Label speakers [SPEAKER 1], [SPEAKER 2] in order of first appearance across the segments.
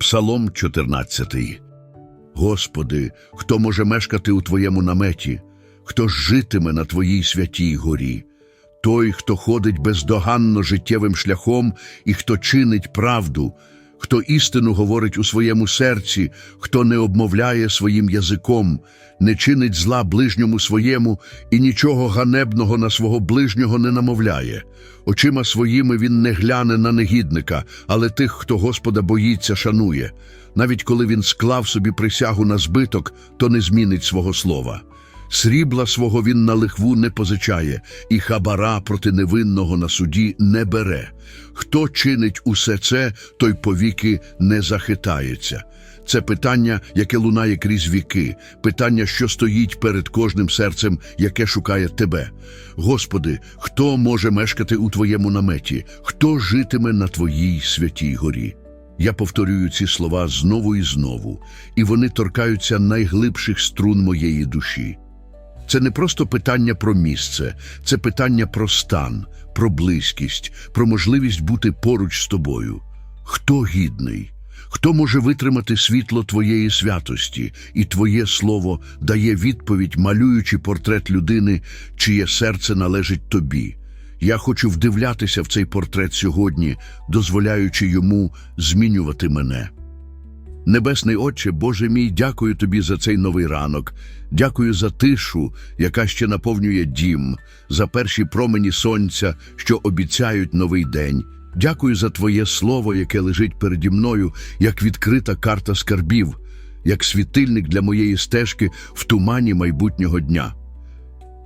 [SPEAKER 1] Псалом 14. Господи, хто може мешкати у Твоєму наметі, хто житиме на Твоїй святій горі? Той, хто ходить бездоганно життєвим шляхом і хто чинить правду, хто істину говорить у своєму серці, хто не обмовляє своїм язиком, не чинить зла ближньому своєму і нічого ганебного на свого ближнього не намовляє. Очима своїми він не гляне на негідника, але тих, хто Господа боїться, шанує. Навіть коли він склав собі присягу на збиток, то не змінить свого слова. Срібла свого він на лихву не позичає, і хабара проти невинного на суді не бере. Хто чинить усе це, той повіки не захитається. Це питання, яке лунає крізь віки, питання, що стоїть перед кожним серцем, яке шукає тебе. Господи, хто може мешкати у Твоєму наметі, хто житиме на Твоїй святій горі? Я повторюю ці слова знову і знову, і вони торкаються найглибших струн моєї душі. Це не просто питання про місце, це питання про стан, про близькість, про можливість бути поруч з тобою. Хто гідний? Хто може витримати світло твоєї святості, і твоє слово дає відповідь, малюючи портрет людини, чиє серце належить тобі? Я хочу вдивлятися в цей портрет сьогодні, дозволяючи йому змінювати мене. Небесний Отче, Боже мій, дякую тобі за цей новий ранок. Дякую за тишу, яка ще наповнює дім, за перші промені сонця, що обіцяють новий день. Дякую за Твоє слово, яке лежить переді мною, як відкрита карта скарбів, як світильник для моєї стежки в тумані майбутнього дня.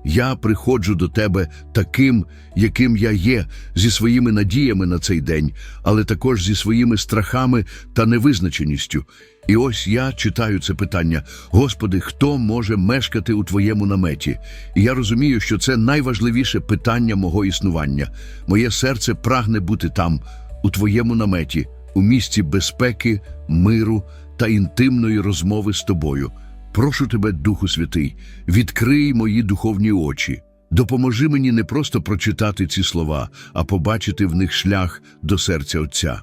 [SPEAKER 1] Я приходжу до тебе таким, яким я є, зі своїми надіями на цей день, але також зі своїми страхами та невизначеністю. І ось я читаю це питання: Господи, хто може мешкати у Твоєму наметі? І я розумію, що це найважливіше питання мого існування. Моє серце прагне бути там, у Твоєму наметі, у місці безпеки, миру та інтимної розмови з тобою. Прошу тебе, Духу Святий, відкрий мої духовні очі. Допоможи мені не просто прочитати ці слова, а побачити в них шлях до серця Отця.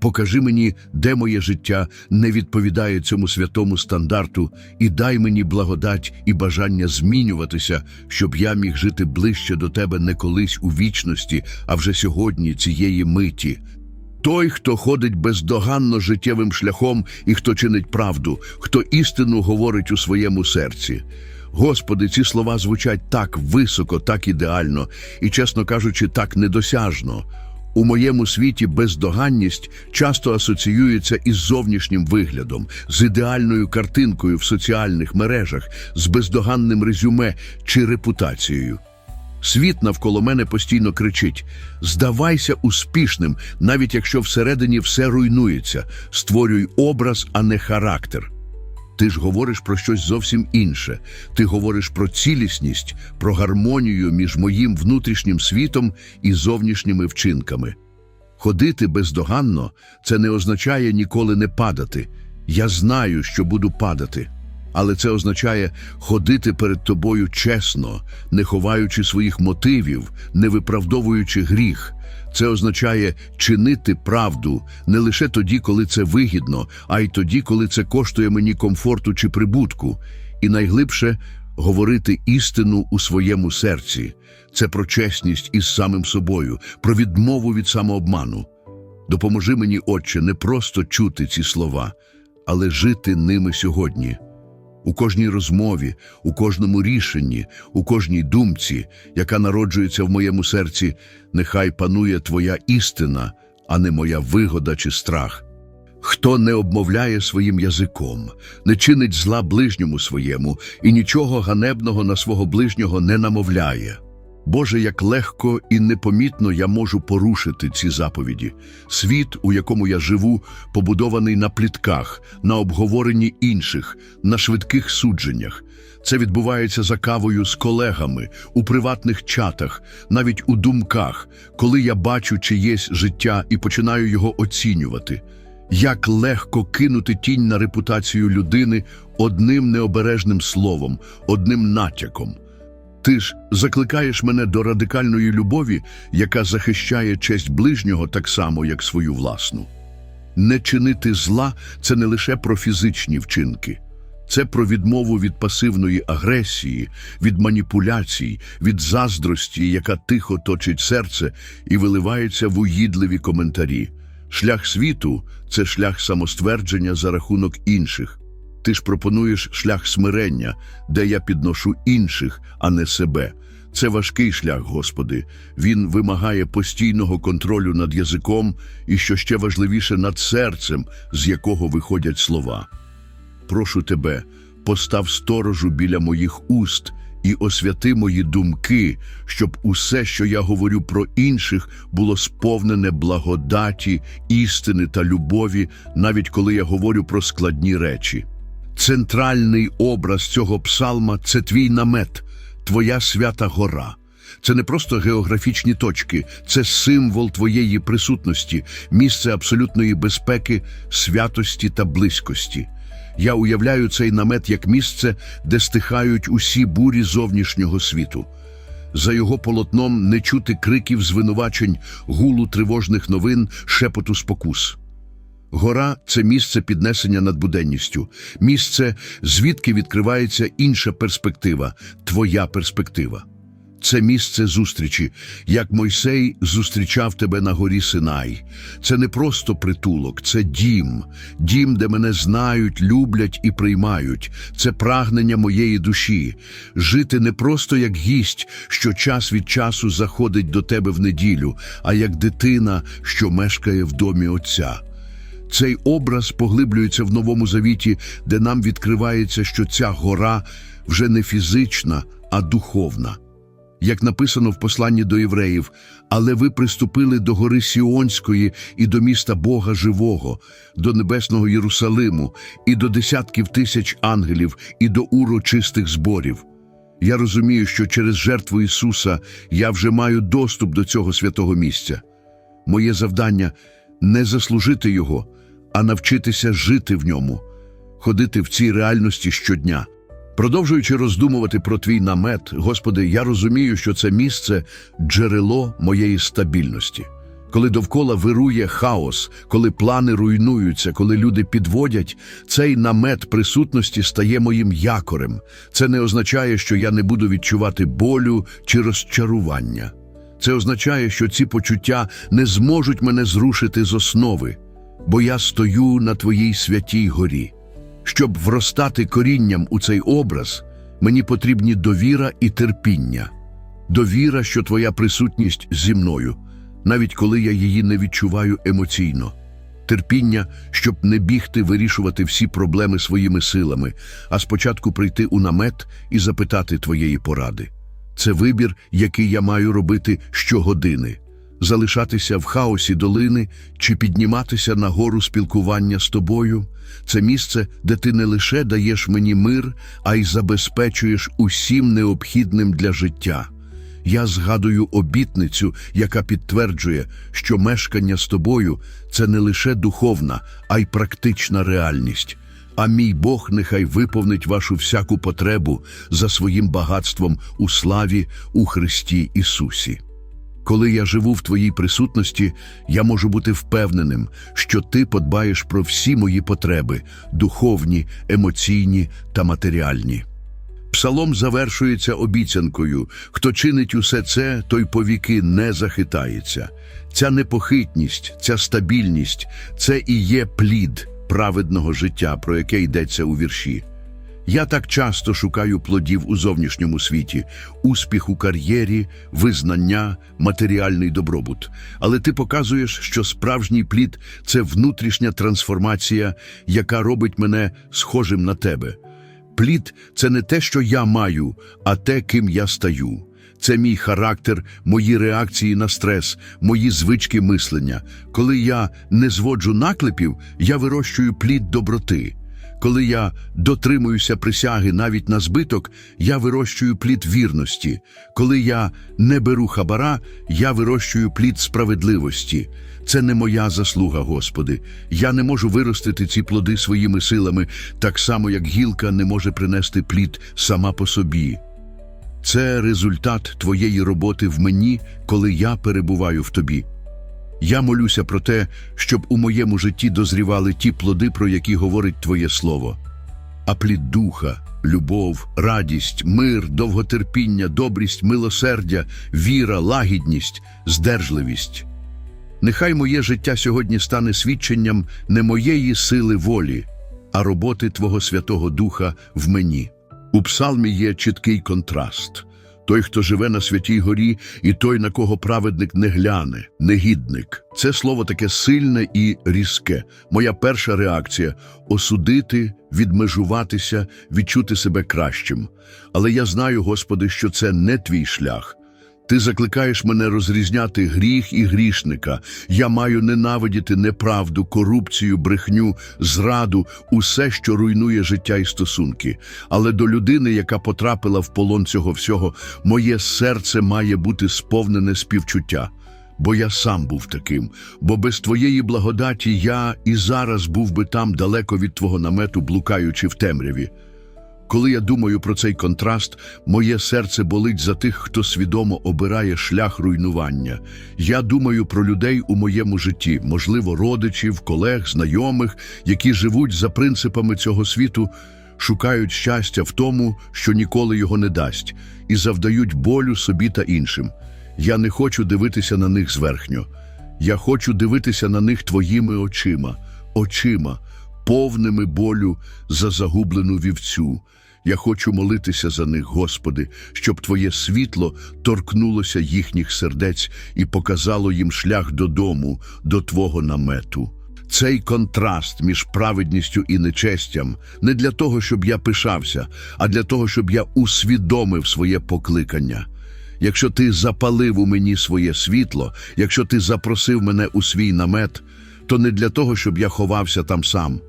[SPEAKER 1] Покажи мені, де моє життя не відповідає цьому святому стандарту, і дай мені благодать і бажання змінюватися, щоб я міг жити ближче до тебе не колись у вічності, а вже сьогодні цієї миті. Той, хто ходить бездоганно життєвим шляхом і хто чинить правду, хто істину говорить у своєму серці. Господи, ці слова звучать так високо, так ідеально і, чесно кажучи, так недосяжно. У моєму світі бездоганність часто асоціюється із зовнішнім виглядом, з ідеальною картинкою в соціальних мережах, з бездоганним резюме чи репутацією. Світ навколо мене постійно кричить: здавайся успішним, навіть якщо всередині все руйнується, створюй образ, а не характер. Ти ж говориш про щось зовсім інше. Ти говориш про цілісність, про гармонію між моїм внутрішнім світом і зовнішніми вчинками. Ходити бездоганно це не означає ніколи не падати. Я знаю, що буду падати. Але це означає ходити перед тобою чесно, не ховаючи своїх мотивів, не виправдовуючи гріх. Це означає чинити правду не лише тоді, коли це вигідно, а й тоді, коли це коштує мені комфорту чи прибутку. І найглибше говорити істину у своєму серці. Це про чесність із самим собою, про відмову від самообману. Допоможи мені, Отче, не просто чути ці слова, але жити ними сьогодні. У кожній розмові, у кожному рішенні, у кожній думці, яка народжується в моєму серці, нехай панує Твоя істина, а не моя вигода чи страх. Хто не обмовляє своїм язиком, не чинить зла ближньому своєму і нічого ганебного на свого ближнього не намовляє. Боже, як легко і непомітно я можу порушити ці заповіді. Світ, у якому я живу, побудований на плітках, на обговоренні інших, на швидких судженнях. Це відбувається за кавою з колегами, у приватних чатах, навіть у думках, коли я бачу чиєсь життя і починаю його оцінювати. Як легко кинути тінь на репутацію людини одним необережним словом, одним натяком. Ти ж закликаєш мене до радикальної любові, яка захищає честь ближнього так само, як свою власну. Не чинити зла це не лише про фізичні вчинки. Це про відмову від пасивної агресії, від маніпуляцій, від заздрості, яка тихо точить серце і виливається в уїдливі коментарі. Шлях світу це шлях самоствердження за рахунок інших. Ти ж пропонуєш шлях смирення, де я підношу інших, а не себе. Це важкий шлях, Господи. Він вимагає постійного контролю над язиком і, що ще важливіше, над серцем, з якого виходять слова. Прошу тебе, постав сторожу біля моїх уст і освяти мої думки, щоб усе, що я говорю про інших, було сповнене благодаті, істини та любові, навіть коли я говорю про складні речі. Центральний образ цього псалма це твій намет, твоя свята гора. Це не просто географічні точки, це символ твоєї присутності, місце абсолютної безпеки, святості та близькості. Я уявляю цей намет як місце, де стихають усі бурі зовнішнього світу. За його полотном не чути криків звинувачень, гулу тривожних новин, шепоту спокус. Гора це місце піднесення над буденністю, місце, звідки відкривається інша перспектива, твоя перспектива. Це місце зустрічі, як Мойсей зустрічав тебе на горі Синай. Це не просто притулок, це дім, дім, де мене знають, люблять і приймають. Це прагнення моєї душі. Жити не просто як гість, що час від часу заходить до тебе в неділю, а як дитина, що мешкає в домі Отця. Цей образ поглиблюється в Новому Завіті, де нам відкривається, що ця гора вже не фізична, а духовна. Як написано в посланні до євреїв, але ви приступили до гори Сіонської і до міста Бога Живого, до небесного Єрусалиму, і до десятків тисяч ангелів, і до урочистих зборів. Я розумію, що через жертву Ісуса я вже маю доступ до цього святого місця. Моє завдання не заслужити його, а навчитися жити в ньому, ходити в цій реальності щодня. Продовжуючи роздумувати про твій намет, Господи, я розумію, що це місце джерело моєї стабільності. Коли довкола вирує хаос, коли плани руйнуються, коли люди підводять, цей намет присутності стає моїм якорем. Це не означає, що я не буду відчувати болю чи розчарування. Це означає, що ці почуття не зможуть мене зрушити з основи, бо я стою на твоїй святій горі. Щоб вростати корінням у цей образ, мені потрібні довіра і терпіння. Довіра, що твоя присутність зі мною, навіть коли я її не відчуваю емоційно. Терпіння, щоб не бігти вирішувати всі проблеми своїми силами, а спочатку прийти у намет і запитати твоєї поради. Це вибір, який я маю робити щогодини. Залишатися в хаосі долини чи підніматися на гору спілкування з тобою це місце, де ти не лише даєш мені мир, а й забезпечуєш усім необхідним для життя. Я згадую обітницю, яка підтверджує, що мешкання з тобою це не лише духовна, а й практична реальність. А мій Бог нехай виповнить вашу всяку потребу за своїм багатством у славі у Христі Ісусі. Коли я живу в твоїй присутності, я можу бути впевненим, що ти подбаєш про всі мої потреби духовні, емоційні та матеріальні. Псалом завершується обіцянкою хто чинить усе це, той повіки не захитається. Ця непохитність, ця стабільність це і є плід праведного життя, про яке йдеться у вірші. Я так часто шукаю плодів у зовнішньому світі, успіх у кар'єрі, визнання, матеріальний добробут. Але ти показуєш, що справжній плід це внутрішня трансформація, яка робить мене схожим на тебе. Плід це не те, що я маю, а те, ким я стаю. Це мій характер, мої реакції на стрес, мої звички мислення. Коли я не зводжу наклепів, я вирощую плід доброти. Коли я дотримуюся присяги навіть на збиток, я вирощую плід вірності. Коли я не беру хабара, я вирощую плід справедливості. Це не моя заслуга, Господи. Я не можу виростити ці плоди своїми силами, так само як гілка не може принести плід сама по собі. Це результат твоєї роботи в мені, коли я перебуваю в тобі. Я молюся про те, щоб у моєму житті дозрівали ті плоди, про які говорить Твоє Слово. А плід духа, любов, радість, мир, довготерпіння, добрість, милосердя, віра, лагідність, здержливість. Нехай моє життя сьогодні стане свідченням не моєї сили волі, а роботи Твого Святого Духа в мені. У псалмі є чіткий контраст. Той, хто живе на святій горі, і той, на кого праведник не гляне, негідник. Це слово таке сильне і різке. Моя перша реакція осудити, відмежуватися, відчути себе кращим. Але я знаю, Господи, що це не твій шлях. Ти закликаєш мене розрізняти гріх і грішника. Я маю ненавидіти неправду, корупцію, брехню, зраду, усе, що руйнує життя і стосунки. Але до людини, яка потрапила в полон цього всього, моє серце має бути сповнене співчуття. Бо я сам був таким, бо без твоєї благодаті я і зараз був би там далеко від твого намету, блукаючи в темряві. Коли я думаю про цей контраст, моє серце болить за тих, хто свідомо обирає шлях руйнування. Я думаю про людей у моєму житті, можливо, родичів, колег, знайомих, які живуть за принципами цього світу, шукають щастя в тому, що ніколи його не дасть, і завдають болю собі та іншим. Я не хочу дивитися на них зверхньо. Я хочу дивитися на них твоїми очима, очима, повними болю за загублену вівцю. Я хочу молитися за них, Господи, щоб Твоє світло торкнулося їхніх сердець і показало їм шлях додому, до Твого намету. Цей контраст між праведністю і нечестям не для того, щоб я пишався, а для того, щоб я усвідомив своє покликання. Якщо ти запалив у мені своє світло, якщо ти запросив мене у свій намет, то не для того, щоб я ховався там сам.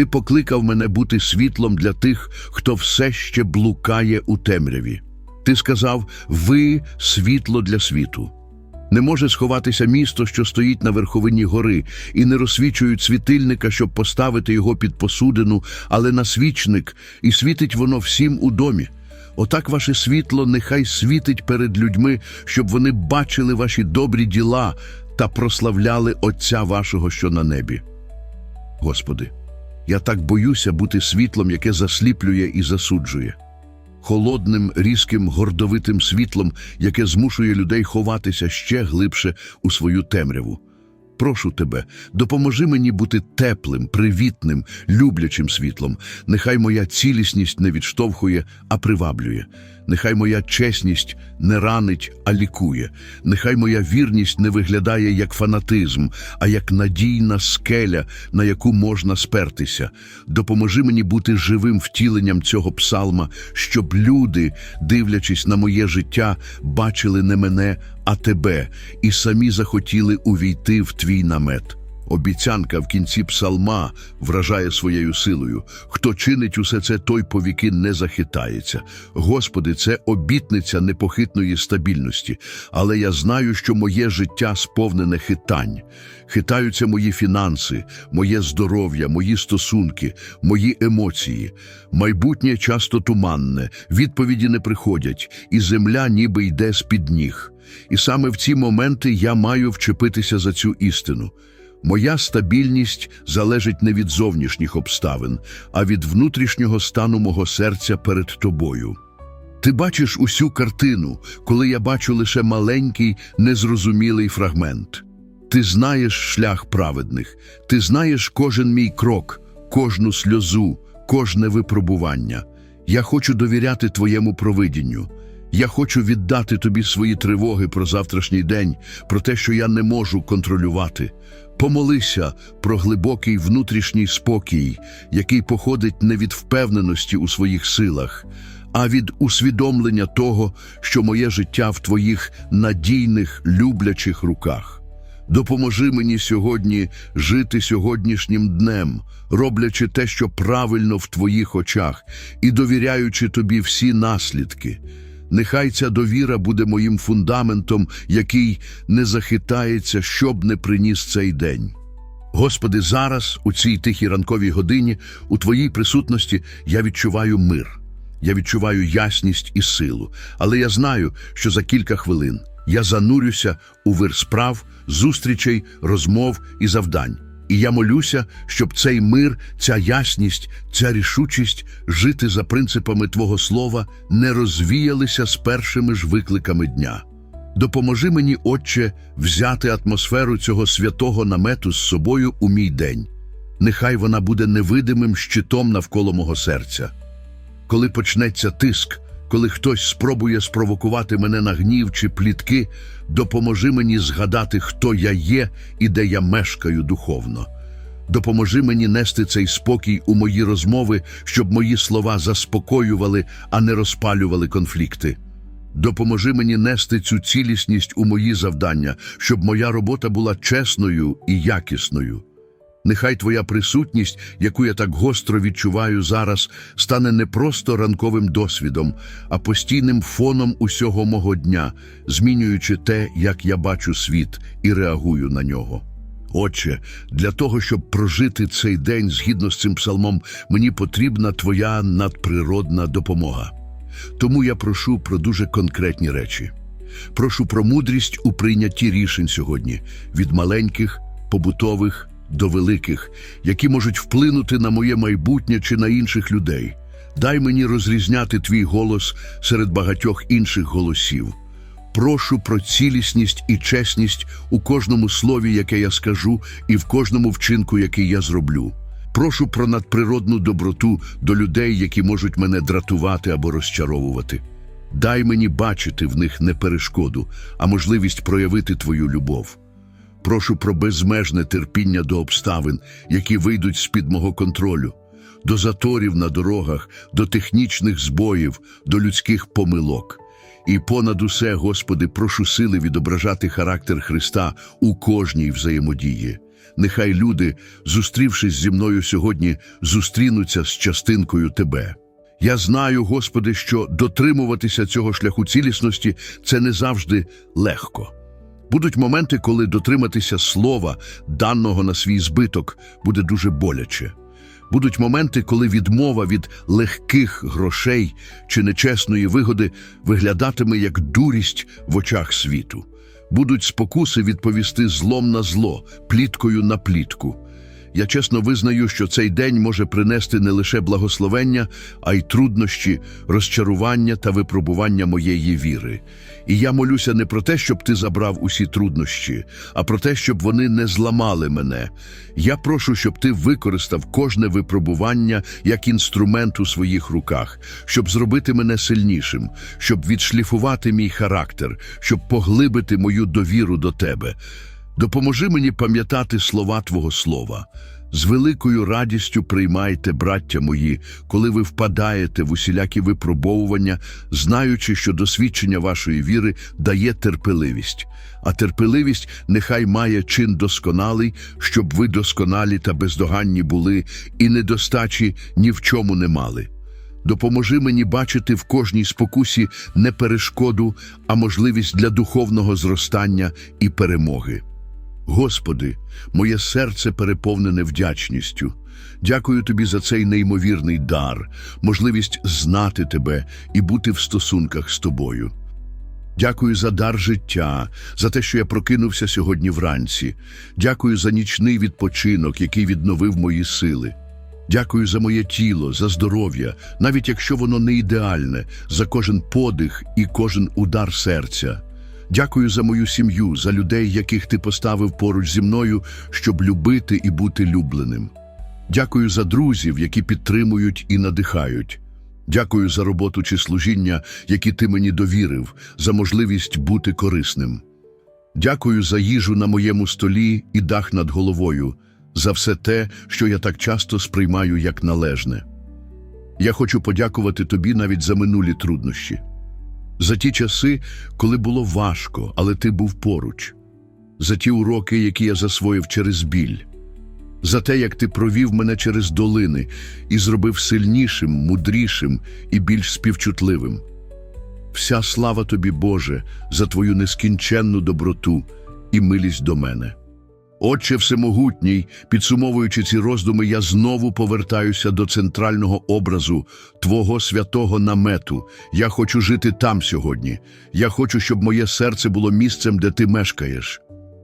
[SPEAKER 1] Ти покликав мене бути світлом для тих, хто все ще блукає у темряві. Ти сказав: ви світло для світу. Не може сховатися місто, що стоїть на верховині гори, і не розсвічують світильника, щоб поставити його під посудину, але на свічник, і світить воно всім у домі. Отак ваше світло нехай світить перед людьми, щоб вони бачили ваші добрі діла та прославляли Отця вашого, що на небі. Господи, я так боюся бути світлом, яке засліплює і засуджує, холодним, різким, гордовитим світлом, яке змушує людей ховатися ще глибше у свою темряву. Прошу тебе, допоможи мені бути теплим, привітним, люблячим світлом. Нехай моя цілісність не відштовхує, а приваблює. Нехай моя чесність не ранить, а лікує. Нехай моя вірність не виглядає як фанатизм, а як надійна скеля, на яку можна спертися. Допоможи мені бути живим втіленням цього псалма, щоб люди, дивлячись на моє життя, бачили не мене, а тебе, і самі захотіли увійти в твій намет. Обіцянка в кінці псалма вражає своєю силою. Хто чинить усе це, той повіки не захитається. Господи, це обітниця непохитної стабільності. Але я знаю, що моє життя сповнене хитань. Хитаються мої фінанси, моє здоров'я, мої стосунки, мої емоції. Майбутнє часто туманне, відповіді не приходять, і земля ніби йде з-під ніг. І саме в ці моменти я маю вчепитися за цю істину. Моя стабільність залежить не від зовнішніх обставин, а від внутрішнього стану мого серця перед тобою. Ти бачиш усю картину, коли я бачу лише маленький, незрозумілий фрагмент. Ти знаєш шлях праведних, ти знаєш кожен мій крок, кожну сльозу, кожне випробування. Я хочу довіряти твоєму провидінню. Я хочу віддати тобі свої тривоги про завтрашній день, про те, що я не можу контролювати. Помолися про глибокий внутрішній спокій, який походить не від впевненості у своїх силах, а від усвідомлення того, що моє життя в твоїх надійних, люблячих руках. Допоможи мені сьогодні жити сьогоднішнім днем, роблячи те, що правильно в твоїх очах, і довіряючи тобі всі наслідки. Нехай ця довіра буде моїм фундаментом, який не захитається, щоб не приніс цей день. Господи, зараз, у цій тихій ранковій годині, у Твоїй присутності я відчуваю мир, я відчуваю ясність і силу, але я знаю, що за кілька хвилин Я занурюся у вир справ, зустрічей, розмов і завдань. І я молюся, щоб цей мир, ця ясність, ця рішучість жити за принципами Твого слова не розвіялися з першими ж викликами дня. Допоможи мені, Отче, взяти атмосферу цього святого намету з собою у мій день. Нехай вона буде невидимим щитом навколо мого серця. Коли почнеться тиск, коли хтось спробує спровокувати мене на гнів чи плітки, допоможи мені згадати, хто я є і де я мешкаю духовно. Допоможи мені нести цей спокій у мої розмови, щоб мої слова заспокоювали, а не розпалювали конфлікти. Допоможи мені нести цю цілісність у мої завдання, щоб моя робота була чесною і якісною. Нехай Твоя присутність, яку я так гостро відчуваю зараз, стане не просто ранковим досвідом, а постійним фоном усього мого дня, змінюючи те, як я бачу світ і реагую на нього. Отче, для того, щоб прожити цей день згідно з цим псалмом, мені потрібна Твоя надприродна допомога. Тому я прошу про дуже конкретні речі. Прошу про мудрість у прийнятті рішень сьогодні від маленьких, побутових до великих, які можуть вплинути на моє майбутнє чи на інших людей. Дай мені розрізняти твій голос серед багатьох інших голосів. Прошу про цілісність і чесність у кожному слові, яке я скажу, і в кожному вчинку, який я зроблю. Прошу про надприродну доброту до людей, які можуть мене дратувати або розчаровувати. Дай мені бачити в них не перешкоду, а можливість проявити твою любов. Прошу про безмежне терпіння до обставин, які вийдуть з-під мого контролю, до заторів на дорогах, до технічних збоїв, до людських помилок. І понад усе, Господи, прошу сили відображати характер Христа у кожній взаємодії. Нехай люди, зустрівшись зі мною сьогодні, зустрінуться з частинкою Тебе. Я знаю, Господи, що дотримуватися цього шляху цілісності це не завжди легко. Будуть моменти, коли дотриматися слова, даного на свій збиток, буде дуже боляче. Будуть моменти, коли відмова від легких грошей чи нечесної вигоди виглядатиме як дурість в очах світу. Будуть спокуси відповісти злом на зло, пліткою на плітку. Я чесно визнаю, що цей день може принести не лише благословення, а й труднощі, розчарування та випробування моєї віри. І я молюся не про те, щоб ти забрав усі труднощі, а про те, щоб вони не зламали мене. Я прошу, щоб ти використав кожне випробування як інструмент у своїх руках, щоб зробити мене сильнішим, щоб відшліфувати мій характер, щоб поглибити мою довіру до тебе. Допоможи мені пам'ятати слова Твого слова. З великою радістю приймайте, браття мої, коли ви впадаєте в усілякі випробовування, знаючи, що досвідчення вашої віри дає терпеливість. А терпеливість нехай має чин досконалий, щоб ви досконалі та бездоганні були, і недостачі ні в чому не мали. Допоможи мені бачити в кожній спокусі не перешкоду, а можливість для духовного зростання і перемоги. Господи, моє серце переповнене вдячністю. Дякую Тобі за цей неймовірний дар, можливість знати Тебе і бути в стосунках з Тобою. Дякую за дар життя, за те, що я прокинувся сьогодні вранці. Дякую за нічний відпочинок, який відновив мої сили. Дякую за моє тіло, за здоров'я, навіть якщо воно не ідеальне, за кожен подих і кожен удар серця. Дякую за мою сім'ю, за людей, яких ти поставив поруч зі мною, щоб любити і бути любленим. Дякую за друзів, які підтримують і надихають. Дякую за роботу чи служіння, які ти мені довірив, за можливість бути корисним. Дякую за їжу на моєму столі і дах над головою, за все те, що я так часто сприймаю як належне. Я хочу подякувати тобі навіть за минулі труднощі, за ті часи, коли було важко, але ти був поруч, за ті уроки, які я засвоїв через біль, за те, як ти провів мене через долини і зробив сильнішим, мудрішим і більш співчутливим. Вся слава тобі, Боже, за твою нескінченну доброту і милість до мене. Отче Всемогутній, підсумовуючи ці роздуми, я знову повертаюся до центрального образу Твого святого намету. Я хочу жити там сьогодні. Я хочу, щоб моє серце було місцем, де ти мешкаєш.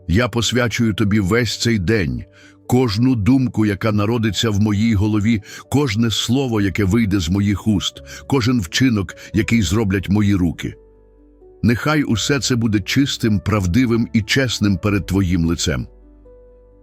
[SPEAKER 1] Я посвячую тобі весь цей день, кожну думку, яка народиться в моїй голові, кожне слово, яке вийде з моїх уст, кожен вчинок, який зроблять мої руки. Нехай усе це буде чистим, правдивим і чесним перед Твоїм лицем.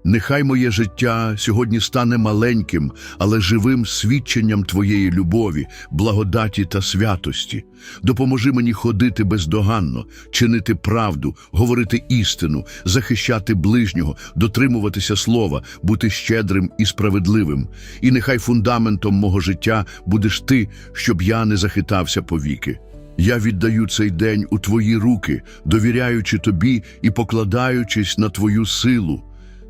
[SPEAKER 1] Нехай моє життя сьогодні стане маленьким, але живим свідченням Твоєї любові, благодаті та святості. Допоможи мені ходити бездоганно, чинити правду, говорити істину, захищати ближнього, дотримуватися слова, бути щедрим і справедливим. І нехай фундаментом мого життя будеш ти, щоб я не захитався повіки. Я віддаю цей день у Твої руки, довіряючи Тобі і покладаючись на Твою силу.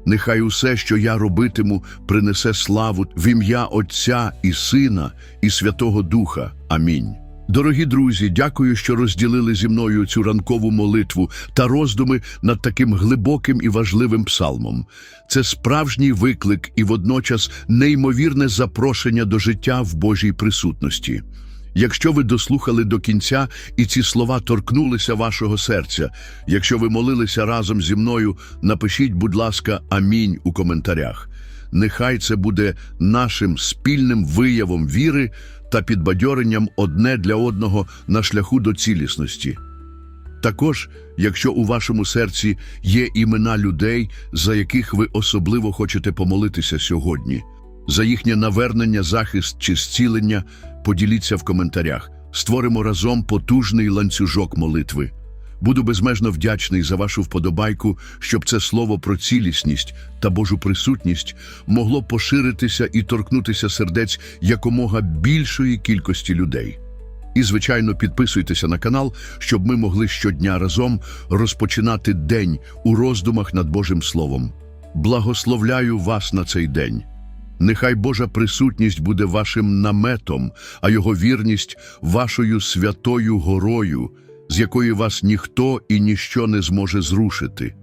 [SPEAKER 1] Нехай усе, що я робитиму, принесе славу в ім'я Отця і Сина і Святого Духа. Амінь. Дорогі друзі, дякую, що розділили зі мною цю ранкову молитву та роздуми над таким глибоким і важливим псалмом. Це справжній виклик і водночас неймовірне запрошення до життя в Божій присутності. Якщо ви дослухали до кінця і ці слова торкнулися вашого серця, якщо ви молилися разом зі мною, напишіть, будь ласка, амінь у коментарях. Нехай це буде нашим спільним виявом віри та підбадьоренням одне для одного на шляху до цілісності. Також, якщо у вашому серці є імена людей, за яких ви особливо хочете помолитися сьогодні, за їхнє навернення, захист чи зцілення, поділіться в коментарях. Створимо разом потужний ланцюжок молитви. Буду безмежно вдячний за вашу вподобайку, щоб це слово про цілісність та Божу присутність могло поширитися і торкнутися сердець якомога більшої кількості людей. І, звичайно, підписуйтеся на канал, щоб ми могли щодня разом розпочинати день у роздумах над Божим Словом. Благословляю вас на цей день. Нехай Божа присутність буде вашим наметом, а Його вірність вашою святою горою, з якої вас ніхто і ніщо не зможе зрушити.